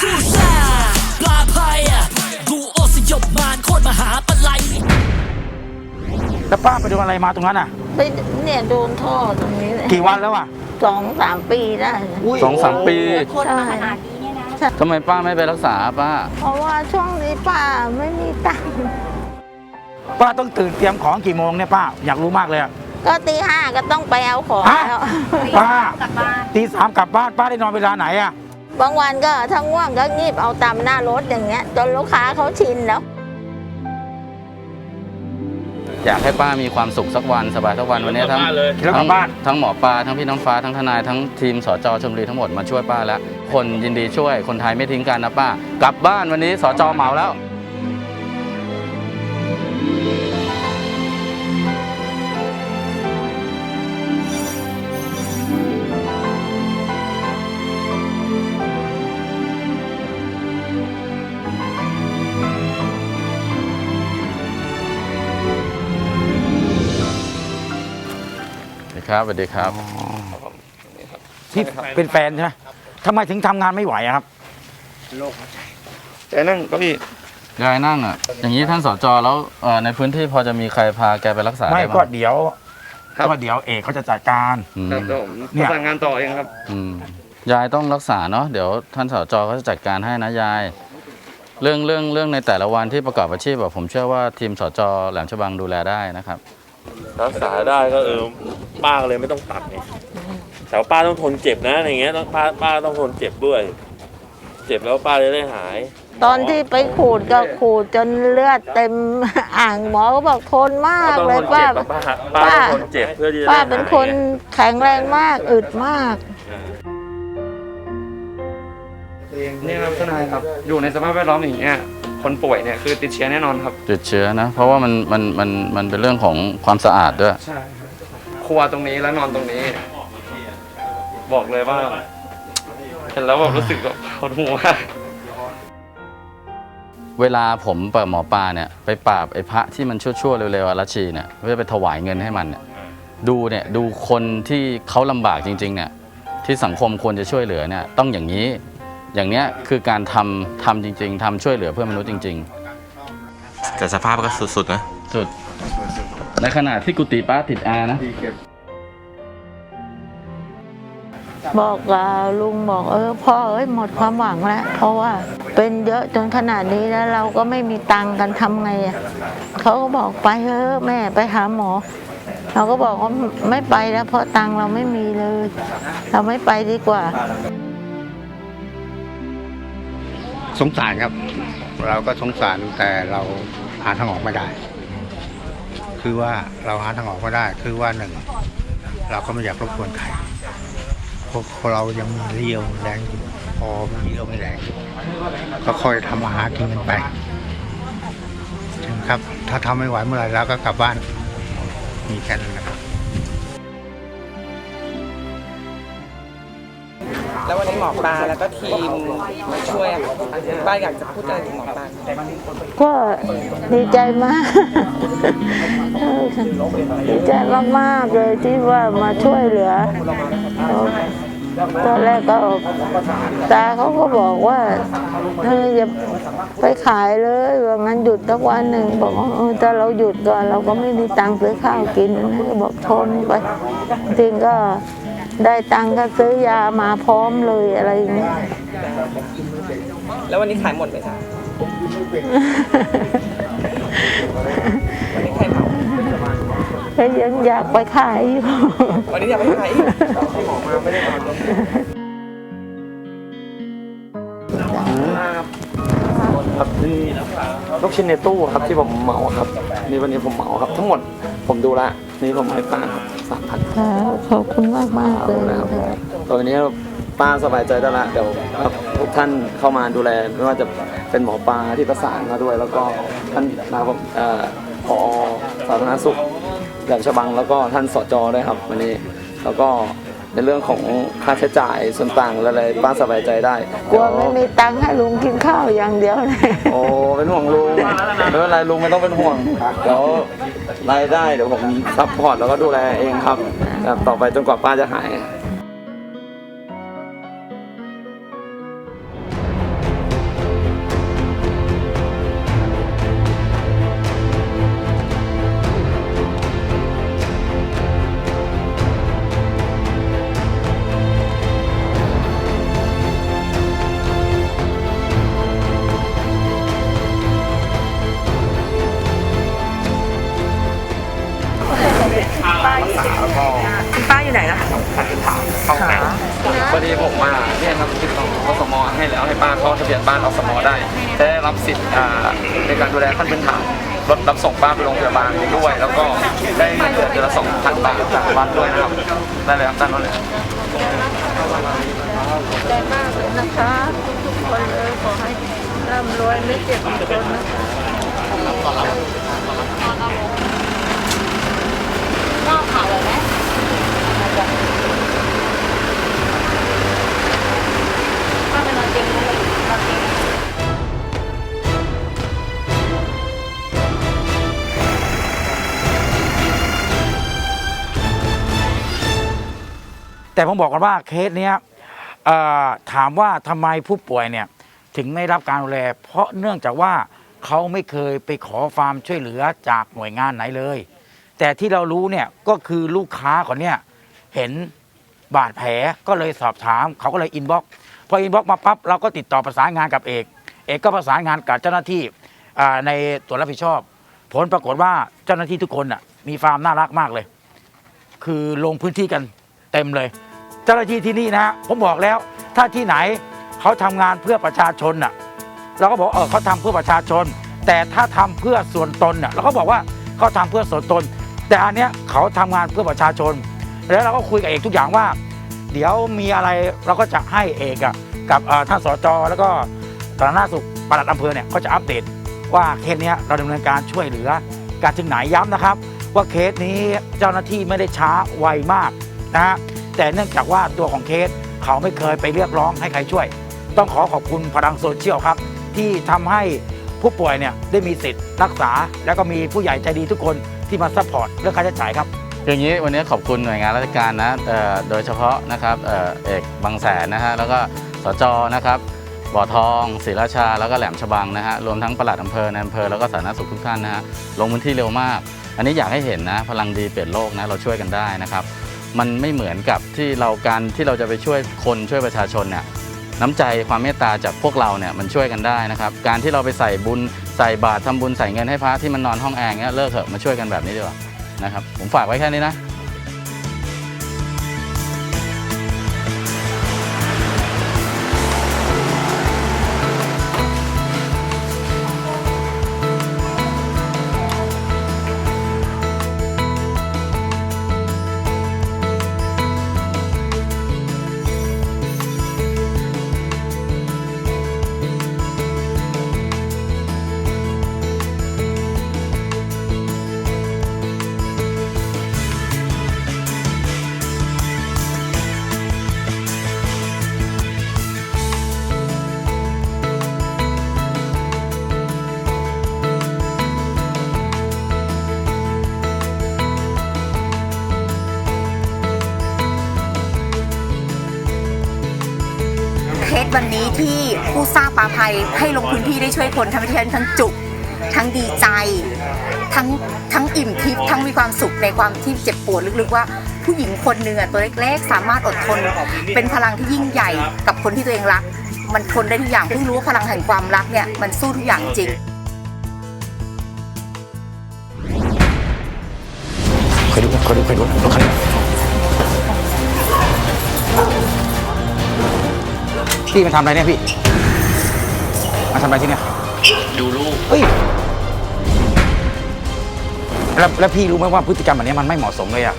คู่ชาปลาภัยดูโอสยบมารโคตรมหาปลัยแล้วป้าไปโดนอะไรมาตรงนั้นอะไปเนี่ยโดนท่อตรงนี้เลยกี่วันแล้วอะสองสามปีได้นะสองสามปีใช่ทำไมป้าไม่ไปรักษาป้า เพราะว่าช่วงนี้ป้าไม่มีตังค์ป้าต้องตื่นเตรียมของกี่โมงเนี่ยป้าอยากรู้มากเลยอะก็ตีห้าก็ต้องไปเอาของฮะแล้วป้าตีสามกลับบ้านป้าได้นอนเวลาไหนอะ บางวันก็ทั้งว่างก็งีบเอาตามหน้ารถอย่างเงี้ยจนลูกค้าเขาชินแล้ว อยากให้ป้ามีความสุขสักวันสบายสักวันวันนี้ทั้งแล้วกลัทั้บงบ้าน ทั้งหมอปลาทั้งพี่น้ำฟ้าทั้งทนายทั้งทีมสจชมรีทั้งหมดมาช่วยป้าแล้ว คนยินดีช่วยคนไทยไม่ทิ้งกันนะป้ากลับบ้านวันนี้สจเหมาแล้ว สวัสดีครับสวัสดีครับที่เป็นแฟนใช่ไหมทำไมถึงทำงานไม่ไหวอะครับแกนั่งเก็พี่ยายนั่งอะ อย่างนี้ท่านสจแล้วเอ่อในพื้นที่พอจะมีใครพาแกไปรักษาไม่ได้ก็บ้างเดี๋ยวครับก็เดี๋ยวเอกเขาจะจัดการ อืมครับเดี๋ยวผมเนี่ประยสานงานต่อเองครับอืมยายต้องรักษาเนาะ เดี๋ยวท่านสจเขาจะจัดการให้นะยาย เรื่องเรื่องเรื่องในแต่ละวันที่ประกอบอาชีพแบบผมเชื่อว่าทีมสจแหลมฉบังดูแลได้นะครับ รักษาได้ก็เออ ป้าก็เลยไม่ต้องตัดไงแต่ว่าป้าต้องทนเจ็บนะอย่างเงี้ยต้องป้าป้าต้องทนเจ็บด้วย เจ็บแล้วป้าจะได้หาย ตอนที่ไปขูดก็ขูดจนเลือดเต็มอ่างหมอก็บอกทนมากต้องเลทยนป้าเจ็บอะป้า ป้าต้องทนเจ็บเพื่อที่จะได้ป้าหายเป็นคนแข็งแรงมากอึดมาก นี่ครับทนายครับ อยู่ในสภาพแวดล้อมอย่างเงี้ย คนป่วยเนี่ยคือติดเชื้อแน่นอนครับ ติดเชื้อนะ เพราะว่ามันมันมันมันเป็นเรื่องของความสะอาดด้วย ใช่ครับ ครัวตรงนี้แล้วนอนตรงนี้ บอกเลยว่า เห็นแล้วแบบรู้สึกแบบปวดหัวเวลาผมเปิดหมอปลาเนี่ยไปปราบไอ้พระที่มันชั่วๆเร็วๆอรัชชีเนี่ยเพื่อไปถวายเงินให้มันเนี่ยดูเนี่ยดูคนที่เขาลำบากจริงๆเนี่ยที่สังคมควรจะช่วยเหลือเนี่ยต้องอย่างนี้อย่างเนี้ยคือการทำทำจริง ๆทำช่วยเหลือเพื่อนมนุษย์จริง แต่สภาพก็สุดๆนะ ๆ สุด ในขณะที่กุฏิป้าติดแอร์นะบอกกับลุงบอกเออพ่อเอ้ยหมดความหวังแล้วเพราะว่าเป็นเยอะจนขนาดนี้แล้วเราก็ไม่มีตังค์กันทำไงอะเขาก็บอกไปเถอะแม่ไปหาหมอ เราก็บอกว่าไม่ไปแล้วเพราะตังค์เราไม่มีเลย เราไม่ไปดีกว่า สงสารครับ เราก็สงสารแต่เราหาทางออกไม่ได้ คือว่าเราหาทางออกไม่ได้ คือว่าหนึ่งเราก็ไม่อยากรบกวนใครเพราะเรายังมีเรี่ยวแรงอยู่พอมีเรี่ยวมีแรงอยู่ก็ค่อยทำมาหากินกันไปถึงครับ ถ้าทำไม่ไหวเมื่อไหร่เราก็กลับบ้านมีแค่นั้นนะครับ แล้ววันนี้หมอปลาแล้วก็ทีมมาช่วยอะค่ะป้าอยากจะพูดอะไรถึงหมอปลาก็ดีใจมาก ดีใจมากๆเลยที่ว่ามาช่วยเหลือ ตอนแรกก็ตาเขาก็บอกว่าเธออย่าไปขายเลยว่างั้นหยุดสักวันหนึ่งบอกว่าเออถ้าเราหยุดก่อนเราก็ไม่มีตังค์ซื้อข้าวกินนะก็บอกทนไปจริงก็ ได้ตังค์ก็ซื้อยามาพร้อมเลยอะไรอย่างเงี้ย แล้ววันนี้ขายหมดไหมคะวันนี้ใครเหมาก็ยังอยากไปขายอยู่ วันนี้อยากไปขายอีกครับนี่ลูกชิ้นในตู้ครับที่ผมเหมาครับนี่วันนี้ผมเหมาครับ ทั้งหมดผมดูละนี่ผมให้ป้าครับ ฝากพันค่ะขอบคุณมากมากเลยแล้วค่ะตอนนี้ป้าสบายใจได้ละเดี๋ยวทุกท่านเข้ามาดูแลไม่ว่าจะเป็นหมอปลาที่ประสานมาด้วย แล้วก็ท่านนะครับเอ่อผอสาธารณสุขแหลมฉบังแล้วก็ท่านสจด้วยครับวันนี้แล้วก็ ในเรื่องของค่าใช้จ่ายส่วนต่างอะไรป้าสบายใจได้กลัวไม่มีตังค์ให้ลุงกินข้าวอย่างเดียวเลยโอ้เป็นห่วงลุงไม่เป็นไรลุงไม่ต้องเป็นห่วงเดี๋ยวรายได้เดี๋ยวผมซัพพอร์ตแล้วก็ดูแลเองครับครับต่อไปจนกว่าป้าจะหาย แล้วให้ป้าเข้าทะเบียนบ้านอสมอได้ จะได้รับสิทธิ์ในการดูแลขั้นพื้นฐานรถรับส่งป้าไปโรงพยาบาลด้วย แล้วก็ได้เงินเดือนเดือนละสองพันบาทจากวัดด้วยนะครับได้เลยครับด้านโน้นเลยครับใจมากเลยนะคะทุกคนเลยขอให้ร่ำรวยไม่เจ็บไม่จนนะคะ แต่ผมบอกกันว่าเคสเนี้ยถามว่าทำไมผู้ป่วยเนี่ยถึงไม่รับการดูแล เพราะเนื่องจากว่าเขาไม่เคยไปขอความช่วยเหลือจากหน่วยงานไหนเลย แต่ที่เรารู้เนี่ยก็คือลูกค้าคนเนี้ยเห็นบาดแผลก็เลยสอบถาม เขาก็เลยอินบ็อกพออินบ็อกมาปั๊บเราก็ติดต่อประสานงานกับเอก เอกก็ประสานงานกับเจ้าหน้าที่ในส่วนรับผิดชอบ ผลปรากฏว่าเจ้าหน้าที่ทุกคนน่ะมีความน่ารักมากเลย คือลงพื้นที่กันเต็มเลย เจ้าหน้าที่ที่นี่นะฮะผมบอกแล้ว ถ้าที่ไหนเขาทำงานเพื่อประชาชนน่ะเราก็บอกเออเขาทำเพื่อประชาชน แต่ถ้าทำเพื่อส่วนตนน่ะเราก็บอกว่าเขาทำเพื่อส่วนตน แต่อันเนี้ยเขาทำงานเพื่อประชาชน แล้วเราก็คุยกับเอกทุกอย่างว่า เดี๋ยวมีอะไรเราก็จะให้เอกอะกับท่านสจแล้วก็สาธารณสุขปลัดอำเภอเนี่ยก็จะอัปเดตว่าเคสเนี้ยเราดำเนินการช่วยเหลือการถึงไหนย้ำนะครับ ว่าเคสนี้เจ้าหน้าที่ไม่ได้ช้าไวมากนะฮะ แต่เนื่องจากว่าตัวของเคสเขาไม่เคยไปเรียกร้องให้ใครช่วย ต้องขอขอบคุณพลังโซเชียลครับ ที่ทำให้ผู้ป่วยเนี่ยได้มีสิทธิ์รักษา แล้วก็มีผู้ใหญ่ใจดีทุกคนที่มาซัพพอร์ตเรื่องค่าใช้จ่ายครับอย่างนี้วันนี้ขอบคุณหน่วยงานราชการนะโดยเฉพาะนะครับเอ่อเอกบางแสนนะฮะแล้วก็สจนะครับบ่อทองศรีราชา แล้วก็แหลมฉบังนะฮะรวมทั้งปลัดอำเภอในอำเภอแล้วก็สาธารณสุขทุกท่านนะฮะลงพื้นที่เร็วมาก อันนี้อยากให้เห็นนะพลังดีเปลี่ยนโลกนะเราช่วยกันได้นะครับ มันไม่เหมือนกับที่เราการที่เราจะไปช่วยคนช่วยประชาชนเนี่ยน้ำใจความเมตตาจากพวกเราเนี่ยมันช่วยกันได้นะครับ การที่เราไปใส่บุญใส่บาตรทำบุญใส่เงินให้พระที่มันนอนห้องแอร์เงี้ยเลิกเถอะมาช่วยกันแบบนี้ดีกว่านะครับผมฝากไว้แค่นี้นะ ที่ผู้สร้างปลาภัยให้ลงพื้นที่ได้ช่วยคนทำให้ท่านทั้งจุกทั้งดีใจทั้งทั้งอิ่มทิพย์ทั้งมีความสุขในความที่เจ็บปวดลึกๆว่าผู้หญิงคนหนึ่งอะตัวเล็กๆ สามารถอดทน เป็นพลังที่ยิ่งใหญ่กับคนที่ตัวเองรัก มันทนได้ทุกอย่างเพิ่งรู้ว่าพลังแห่งความรักเนี่ยมันสู้ทุกอย่างจริงเคยดูเคยดู พี่มาทำอะไรเนี่ยพี่ มาทำอะไรที่เนี่ย ดูลูก เฮ้ย แล้วแล้วพี่รู้ไหมว่าพฤติกรรมแบบนี้มันไม่เหมาะสมเลยอะ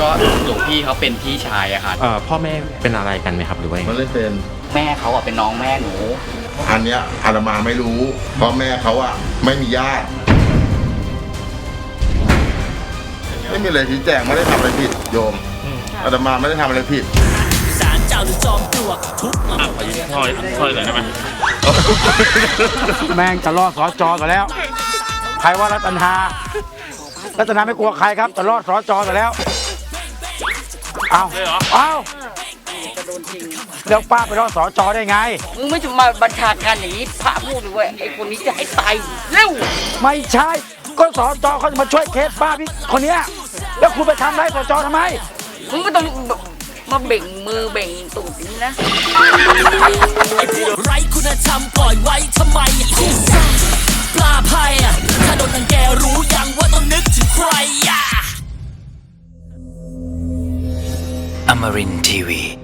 ก็หลวงพี่เขาเป็นพี่ชายอะค่ะ เอ่อพ่อแม่เป็นอะไรกันไหมครับหรือว่ายังไงไม่ได้เป็น แม่เขาอะเป็นน้องแม่หนู อันเนี้ยอาตมาไม่รู้ เพราะแม่เขาอะไม่มีญาติไม่มีอะไรชี้แจงไม่ได้ทำอะไรผิดโยมอาตมาไม่ได้ทำอะไรผิดศาลเจ้าหรือจอมปลวกทุบมาถอยถอยหน่อยได้ไหมแม่งจะรอดสอจอกันแล้ว ใครว่ารัตนารัตนาไม่กลัวใครครับจะรอดสอจอกันแล้ว เอาเอาเดี๋ยวป้าไปรอดสอจอได้ไง มึงไม่จะมาบัญชาการอย่างนี้พระพูดเลยเว้ยไอ้คนนี้จะให้ตายเร็วไม่ใช่ ก็สอจอเขาจะมาช่วยเคสป้าพี่คนเนี้ยแล้วคุณไปทำไรายสอจอทำไม มึงไม่ต้อง มาเบ่งมือเบ่งตูดอย่างนี้นะไอ้พวกไร้คุณธรรมปล่อยไว้ทำไมที่ซ่าปลาภัยอะถ้าโดนรังแกรู้ยังว่าต้องนึกถึงใครอะ Amarin Tiwi.